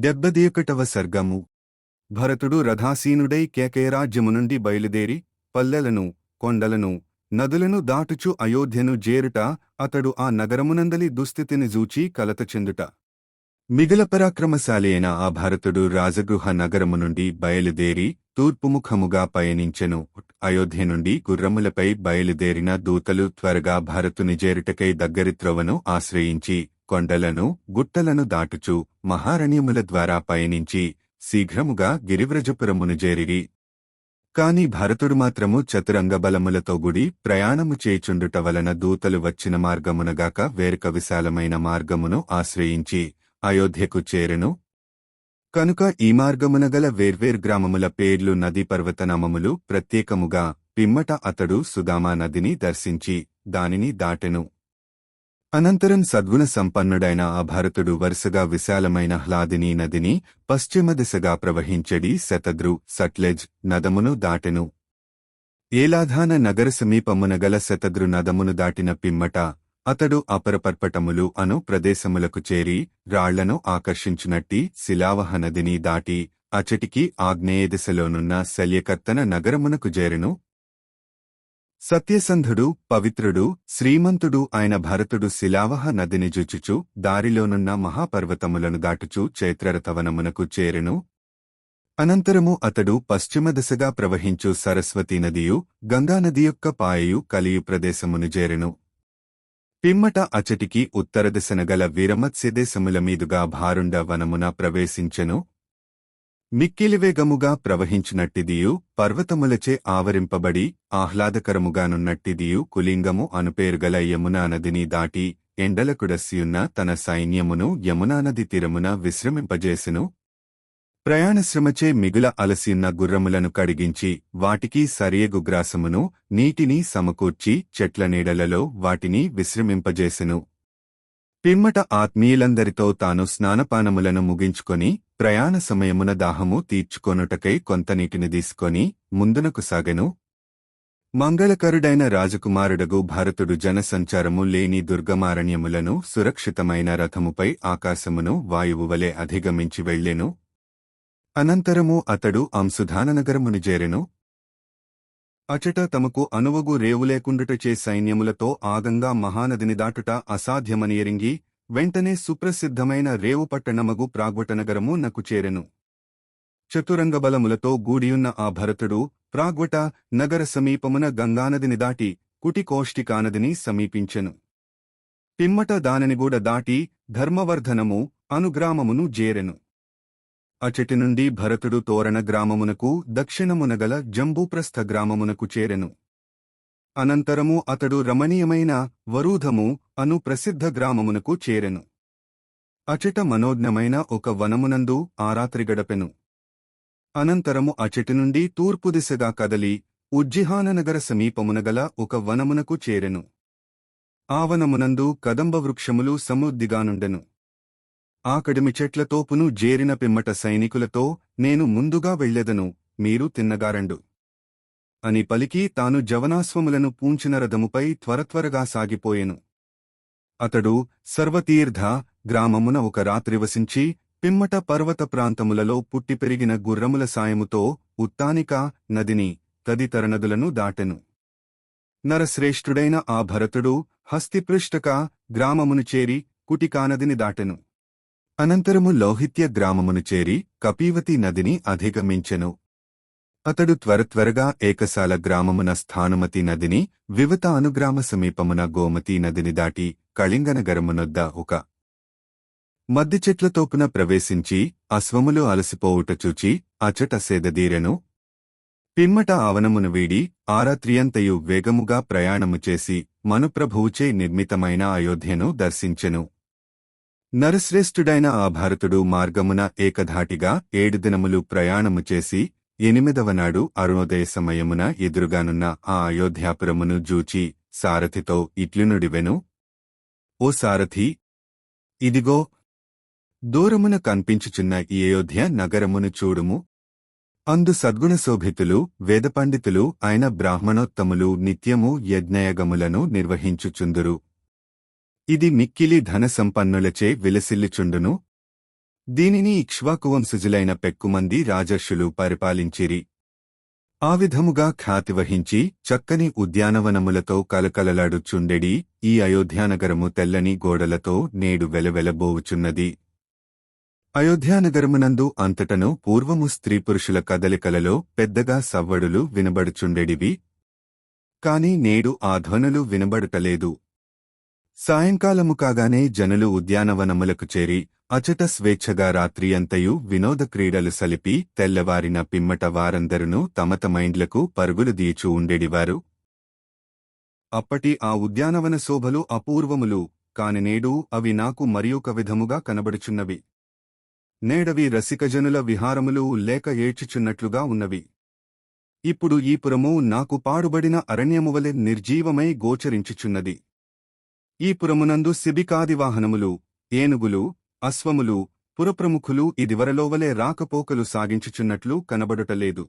డెబ్బది సర్గము. భరతుడు రథాసీనుడై కేకయరాజ్యము నుండి బయలుదేరి పల్లెలను కొండలను నదులను దాటుచు అయోధ్యను జేరుట అతడు ఆ నగరమునందలి దుస్థితిని జూచి కలత చెందుట. మిగల పరాక్రమశాలి అయిన ఆ భరతుడు రాజగృహ నగరము నుండి బయలుదేరి తూర్పుముఖముగా పయనించెను. అయోధ్య నుండి గుర్రములపై బయలుదేరిన దూతలు త్వరగా భరతుని జేరుటకై దగ్గరిత్రవను ఆశ్రయించి కొండలను గుట్టలను దాటుచు మహారణ్యముల ద్వారా పయనించి శీఘ్రముగా గిరివ్రజపురమును జేరిరి కాని భరతుడు మాత్రము చతురంగబలములతో గుడి ప్రయాణము చేచుండుట వలన దూతలు వచ్చిన మార్గమునగాక వేరొక విశాలమైన మార్గమును ఆశ్రయించి అయోధ్యకు చేరెను. కనుక ఈ మార్గమున గల వేర్వేరు గ్రామముల పేర్లు నదీ పర్వతనామములు ప్రత్యేకముగా పిమ్మట అతడు సుదామా నదిని దర్శించి దానిని దాటెను. అనంతరం సద్గుణ సంపన్నుడైన ఆ భరతుడు వరుసగా విశాలమైన హ్లాదినీ నదిని పశ్చిమ దిశగా ప్రవహించడి శతద్రు సట్లెజ్ నదమును దాటెను. ఏలాధాన నగర సమీపమున గల శతద్రు నదమును దాటిన పిమ్మట అతడు అపరపర్పటములు అను ప్రదేశములకు చేరి రాళ్ళను ఆకర్షించునట్టి శిలావహ నదిని దాటి అచటికి ఆగ్నేయ దిశలోనున్న శల్యకర్తన నగరమునకు చేరెను. సత్యసంధుడు పవిత్రుడు శ్రీమంతుడు ఆయన భరతుడు శిలావహ నదిని జుచుచు దారిలోనున్న మహాపర్వతములను దాటుచు చైత్రరథవనమునకు చేరెను. అనంతరము అతడు పశ్చిమ దిశగా ప్రవహించు సరస్వతీ నదియు గంగానది యొక్క పాయయు కలియు ప్రదేశమును చేరెను. పిమ్మట అచటికి ఉత్తర దిశనగల వీరమత్స్యదేశముల మీదుగా భారుండ వనమున ప్రవేశించెను. మిక్కిలివేగముగా ప్రవహించినట్టిదియు పర్వతములచే ఆవరింపబడి ఆహ్లాదకరముగానున్నట్టిదియు కులింగము అనుపేరుగల యమునా నదిని దాటి ఎండలకుడసియున్న తన సైన్యమును యమునానది తీరమున విశ్రమింపజేసెను. ప్రయాణశ్రమచే మిగుల అలసియున్న గుర్రములను కడిగించి వాటికి సరియగు గ్రాసమును నీటిని సమకూర్చి చెట్ల నీడలలో వాటిని విశ్రమింపజేసెను. పిమ్మట ఆత్మీయులందరితో తాను స్నానపానములను ముగించుకొని ప్రయాణ సమయమున దాహము తీర్చుకొనుటకై కొంత నీటిని తీసుకొని ముందునకు సాగెను. మంగళకరుడైన రాజకుమారుడగు భరతుడు జనసంచారము లేని దుర్గమారణ్యములను సురక్షితమైన రథముపై ఆకాశమును వాయువు వలె అధిగమించి వెళ్ళెను అనంతరము అతడు అంశుధాననగరమును చేరెను. అచట తమకు అనువగు రేవులేకుండుటచే సైన్యములతో ఆగంగా మహానదిని దాటుట అసాధ్యమని ఎరింగి వెంటనే సుప్రసిద్ధమైన రేవు పట్టణమగు ప్రాగ్వటనగరము నకు చేరెను. చతురంగబలములతో గూడియున్న ఆ భరతుడు ప్రాగ్వట నగర సమీపమున గంగానదిని దాటి కుటికోష్టికానదిని సమీపించెను. పిమ్మట దానినిగూడ దాటి ధర్మవర్ధనము అనుగ్రామమును జేరెను. అచటి నుండి భరతుడు తోరణ గ్రామమునకు దక్షిణమునగల జంబూప్రస్థ గ్రామమునకు చేరెను. అనంతరము అతడు రమణీయమైన వరూధము అను ప్రసిద్ధ గ్రామమునకు చేరెను. అచట మనోజ్ఞమైన ఒక వనమునందు ఆరాత్రి గడపెను. అనంతరము అచటి నుండి తూర్పు దిశగా కదలి ఉజ్జిహాననగర సమీపమునగల ఒక వనమునకు చేరెను. ఆ వనమునందు కదంబ వృక్షములు సమృద్ధిగానుండెను ఆకడిమి చెట్ల తోపును జేరిన పిమ్మట సైనికులతో నేను ముందుగా వెళ్ళెదను మీరు తిన్నగారండు. అని పలికి తాను జవనాశ్వములను పూంచిన రథముపై త్వరత్వరగా సాగిపోయెను. అతడు సర్వతీర్థ గ్రామమున ఒక రాత్రి వసించి పిమ్మట పర్వత ప్రాంతములలో పుట్టి పెరిగిన గుర్రముల సాయముతో ఉత్తానిక నదిని తదితర నదులను దాటెను. నరశ్రేష్ఠుడైన ఆ భరతుడు హస్తిపృష్టక గ్రామమును చేరి కుటికానదిని దాటెను. అనంతరము లౌహిత్య గ్రామమును చేరి కపీవతి నదిని అధిగమించెను. అతడు త్వరత్వరగా ఏకసాల గ్రామమున స్థానుమతి నదిని వివత అనుగ్రామ సమీపమున గోమతీ నదిని దాటి కళింగనగరమునొద్ద ఒక మద్దిచెట్లతోపున ప్రవేశించి అశ్వములు అలసిపోవుట చూచి అచట సేదదీరెను పిమ్మట ఆవనమును వీడి ఆరాత్రియంతయు వేగముగా ప్రయాణము చేసి మనుప్రభువుచే నిర్మితమైన అయోధ్యను దర్శించెను. నరశ్రేష్ఠుడైన ఆ భారతుడు మార్గమున ఏకధాటిగా ఏడు దినములు ప్రయాణము చేసి ఎనిమిదవనాడు అరుణోదయ సమయమున ఎదురుగానున్న ఆ అయోధ్యాపురమును జూచి సారథితో ఇట్లునుడివెను ఓ సారథి! ఇదిగో! దూరమున కనిపించుచున్న ఈ అయోధ్య నగరమును చూడుము. అందు సద్గుణశోభితులు వేదపండితులు అయిన బ్రాహ్మణోత్తములు నిత్యము యజ్ఞయగములను నిర్వహించుచుందురు. ఇది మిక్కిలి ధనసంపన్నులచే విలసిల్లిచుండును. దీనిని ఇక్ష్వాకువంశజులైన పెక్కుమంది రాజర్షులు పరిపాలించిరి. ఆ విధముగా ఖ్యాతి వహించి చక్కని ఉద్యానవనములతో కలకలలాడుచుండెడి ఈ అయోధ్యానగరము తెల్లని గోడలతో నేడు వెలవెలబోవుచున్నది. అయోధ్యానగరమునందు అంతటను పూర్వము స్త్రీ పురుషుల కదలికలలో పెద్దగా సవ్వడులు వినబడుచుండెడివి. కాని నేడు ఆ ధ్వనులు వినబడుటలేదు. సాయంకాలము కాగానే జనులు ఉద్యానవనములకు చేరి అచట స్వేచ్ఛగా రాత్రియంతయు వినోద క్రీడలు సలిపి తెల్లవారిన పిమ్మట వారందరును తమత మైండ్లకు పరుగులు దీచు ఉండేడివారు. అప్పటి ఆ ఉద్యానవన శోభలు అపూర్వములు కాని నేడు అవి నాకు మరియొక విధముగా కనబడుచున్నవి. నేడవి రసికజనుల విహారములు లేక ఏడ్చుచున్నట్లుగా ఉన్నవి. ఇప్పుడు ఈ పురము నాకు పాడుబడిన అరణ్యమువలె నిర్జీవమై గోచరించుచున్నది. ఈ పురమునందు శిబికాదివాహనములు ఏనుగులు అశ్వములు పురప్రముఖులు ఇదివరలోవలే రాకపోకలు సాగించుచున్నట్లు కనబడుటలేదు.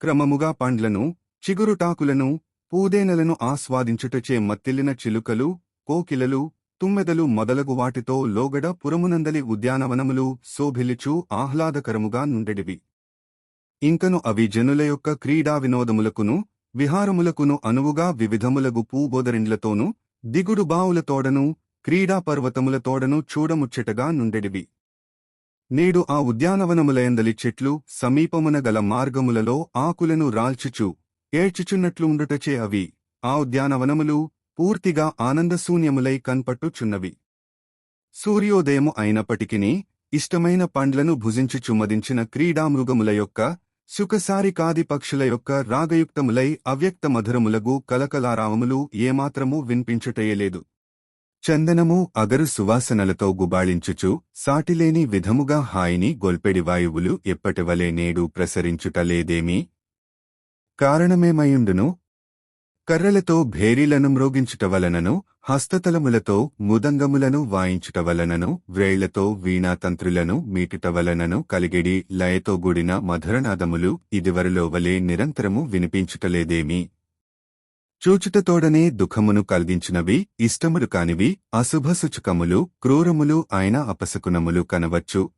క్రమముగా పండ్లను చిగురుటాకులను పూదేనలను ఆస్వాదించుటచే మత్తిల్లిన చిలుకలు కోకిలలు తుమ్మెదలు మొదలగు వాటితో లోగడ పురమునందలి ఉద్యానవనములు శోభిల్లుచూ ఆహ్లాదకరముగా నుండెడివి. ఇంకను అవి జనుల యొక్క క్రీడా వినోదములకును విహారములకును అనువుగా వివిధములగు పూబోదరిండ్లతోనూ దిగుడు బావుల తోడను క్రీడా పర్వతముల తోడను చూడముచ్చటగా నుండెడివి. నేడు ఆ ఉద్యానవనములయందలి చెట్లు సమీపమున గల మార్గములలో ఆకులను రాల్చుచు ఏడ్చుచున్నట్లు ఉండుటచే అవి. ఆ ఉద్యానవనములు పూర్తిగా ఆనందశూన్యములై కన్పట్టుచున్నవి. సూర్యోదయము అయినప్పటికినీ ఇష్టమైన పండ్లను భుజించుచు మదించిన క్రీడామృగముల యొక్క శుకసారికాది పక్షుల యొక్క రాగయుక్తములై అవ్యక్త మధురములగు కలకలారావములు ఏమాత్రమూ వినిపించుటయలేదు. చందనము అగరు సువాసనలతో గుబాళించుచు సాటిలేని విధముగా హాయిని గొల్పెడి వాయువులు ఎప్పటివలే నేడు ప్రసరించుటలేదేమీ? కారణమేమయుండును? కర్రలతో భేరీలను మ్రోగించుట వలనను హస్తతలములతో ముదంగములను వాయించుట వలనను వ్రేళ్ళతో వీణాతంత్రులను మీటుట వలనను కలిగిడి లయతో గూడిన మధురనాదములు ఇదివరలోవలే నిరంతరము వినిపించుటలేదేమీ? చూచుటతోడనే దుఃఖమును కలిగించినవి ఇష్టములు కానివి అశుభసూచకములు క్రూరములు అయిన అపశకునములు కనవచ్చు.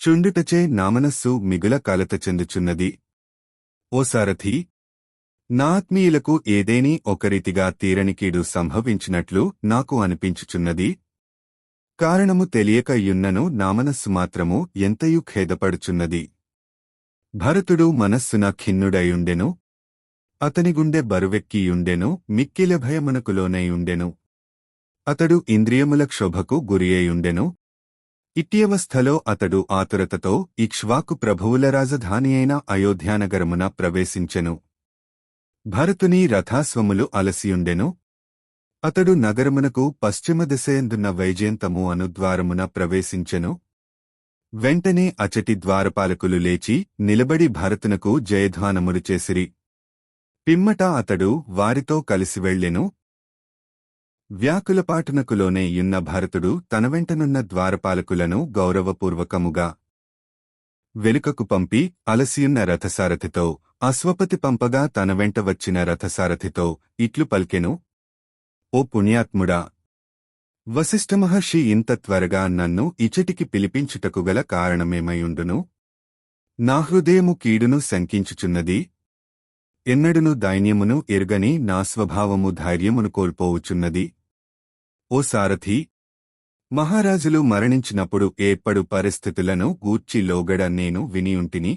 చుండుటచే నామనస్సు మిగుల కలత చెందుచున్నది. ఓ సారథి నాత్మీయులకు ఏదేని ఒకరీతిగా తీరనికీడు సంభవించినట్లు నాకు అనిపించుచున్నది. కారణము తెలియక యున్నను నామనస్సు మాత్రము ఎంతయు ఖేదపడుచున్నది. భరతుడు మనస్సున ఖిన్నుడయుండెను. అతని గుండె బరువెక్కియుండెను. మిక్కిల భయమునకు లోనైయుండెను. అతడు ఇంద్రియముల క్షోభకు గురియయుండెను. ఇట్యవస్థలో అతడు ఆతురతతో ఇక్ష్వాకు ప్రభువుల రాజధాని అయిన అయోధ్యానగరమున ప్రవేశించెను. భరతుని రథాస్వములు అలసియుండెను. అతడు నగరమునకు పశ్చిమ దిశయందున్న వైజయంతము అను ద్వారమున ప్రవేశించెను. వెంటనే అచటి ద్వారపాలకులు లేచి నిలబడి భరతునకు జయధ్వానములు చేసిరి. పిమ్మట అతడు వారితో కలిసి వెళ్ళెను. వ్యాకులపాటునకులోనే యున్న భరతుడు తన వెంటనున్న ద్వారపాలకులను గౌరవపూర్వకముగా వెనుకకు పంపి అలసియున్న రథసారథితో అశ్వపతి పంపగా తన వెంట వచ్చిన రథసారథితో ఇట్లు పల్కెను? ఓ పుణ్యాత్ముడా! వశిష్ఠమహర్షి ఇంత త్వరగా నన్ను ఇచటికి పిలిపించుటకు గల కారణమేమయుండును? నా హృదయము కీడును శంకించుచున్నది. ఎన్నడును దైన్యమును ఎరుగని నా స్వభావము ధైర్యమును కోల్పోవుచున్నది. ఓ సారథి! మహారాజులు మరణించినప్పుడు ఏర్పడు పరిస్థితులను గూర్చి లోగడ నేను వినియుంటిని.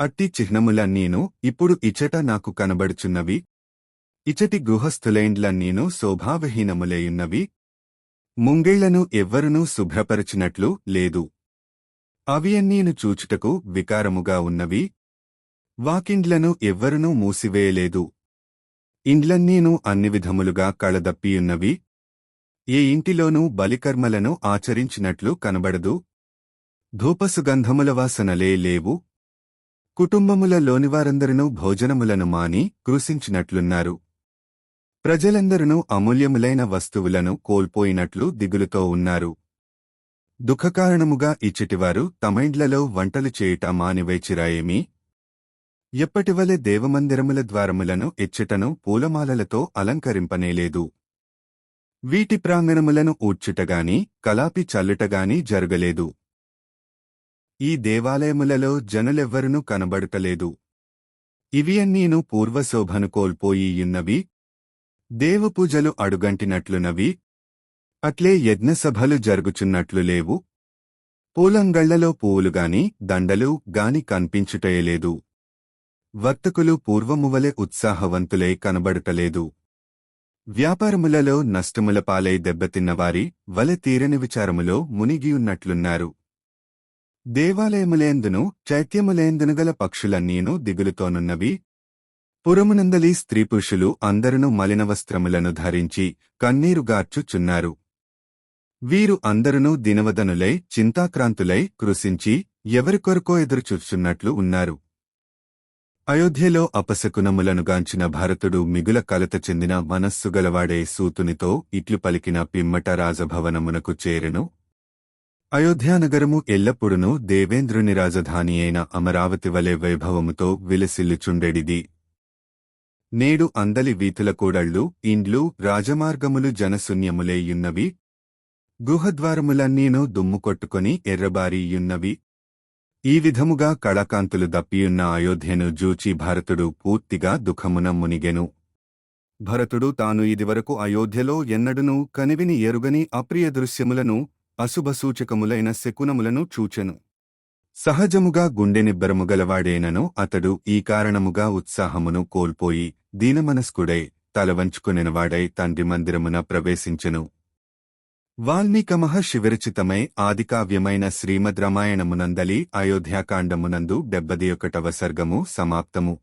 అట్టి చిహ్నములన్నీను ఇప్పుడు ఇచట నాకు కనబడుచున్నవి. ఇచటి గృహస్థులైండ్లన్నీను శోభావహీనములేయున్నవి. ముంగేళ్ళను ఎవ్వరునూ శుభ్రపరచినట్లు లేదు. అవియన్నీను చూచుటకు వికారముగా ఉన్నవి. వాకిండ్లను ఎవ్వరునూ మూసివేయలేదు. ఇండ్లన్నీను అన్ని విధములుగా కళదప్పియున్నవి. ఏ ఇంటిలోనూ బలికర్మలను ఆచరించినట్లు కనబడదు. ధూపసుగంధముల వాసనలే లేవు. కుటుంబముల లోనివారందరినూ భోజనములను మాని కృషించినట్లున్నారు ప్రజలందరూ అమూల్యములైన వస్తువులను కోల్పోయినట్లు దిగులుతో ఉన్నారు. దుఃఖకారణముగా ఇచ్చటివారు తమైండ్లలో వంటలు చేయుట మానివేచిరాయేమి? ఎప్పటివలె దేవమందిరముల ద్వారములను ఇచ్చటను పూలమాలలతో అలంకరింపనేలేదు. వీటి ప్రాంగణములను ఊడ్చుటగాని కలాపి చల్లుటగాని జరగలేదు. ఈ దేవాలయములలో జనులెవ్వరునూ కనబడుటలేదు ఇవి అన్నీను పూర్వశోభను కోల్పోయియున్నవి. దేవపూజలు అడుగంటినట్లునవి. అట్లే యజ్ఞసభలు జరుగుచున్నట్లు లేవు. పూలంగళ్ళలో పూవులుగాని దండలు గాని కనిపించుటయలేదు. వర్తకులు పూర్వమువలె ఉత్సాహవంతులై కనబడుటలేదు వ్యాపారములలో నష్టముల పాలై దెబ్బతిన్నవారి వలె తీరని విచారములో మునిగియున్నట్లున్నారు. దేవాలయములేందును చైత్యములేందును గల పక్షులన్నీను దిగులుతోనున్నవి. పురమునందలి స్త్రీ పురుషులు అందరును మలిన వస్త్రములను ధరించి కన్నీరుగార్చుచున్నారు వీరు అందరునూ దినవదనులై చింతాక్రాంతులై కృశించి ఎవరికొరకో ఎదురుచూచున్నట్లు ఉన్నారు. అయోధ్యలో అపశకునములను గాంచిన భరతుడు మిగుల కలత చెందిన మనస్సు గలవాడే సూతునితో ఇట్లు పలికిన పిమ్మట రాజభవనమునకు చేరెను. అయోధ్యానగరము ఎల్లప్పుడూనూ దేవేంద్రుని రాజధాని అయిన అమరావతి వలె వైభవముతో విలసిల్లుచుండెడిది. నేడు అందలి వీతుల కూడళ్ళు ఇండ్లు రాజమార్గములు జనశూన్యములేయున్నవి. గుహద్వారములన్నీనూ దుమ్ము ఎర్రబారీయున్నవి. ఈ విధముగా కళకాంతులు దప్పియున్న అయోధ్యను జూచి భరతుడు పూర్తిగా దుఃఖమున మునిగెను. భరతుడు తాను ఇదివరకు అయోధ్యలో ఎన్నడునూ కనివిని ఎరుగని అప్రియ దృశ్యములను అశుభసూచకములైన శకునములను చూచెను. సహజముగా గుండెనిబ్బరము గలవాడేనను అతడు ఈ కారణముగా ఉత్సాహమును కోల్పోయి దీనమనస్కుడై తలవంచుకునినవాడై తండ్రి మందిరమున ప్రవేశించెను. వాల్మీక మహర్షి విరచితమై ఆదికావ్యమైన శ్రీమద్ రామాయణమునందలి అయోధ్యాకాండమునందు డెబ్బది ఒకటవ సర్గము సమాప్తము.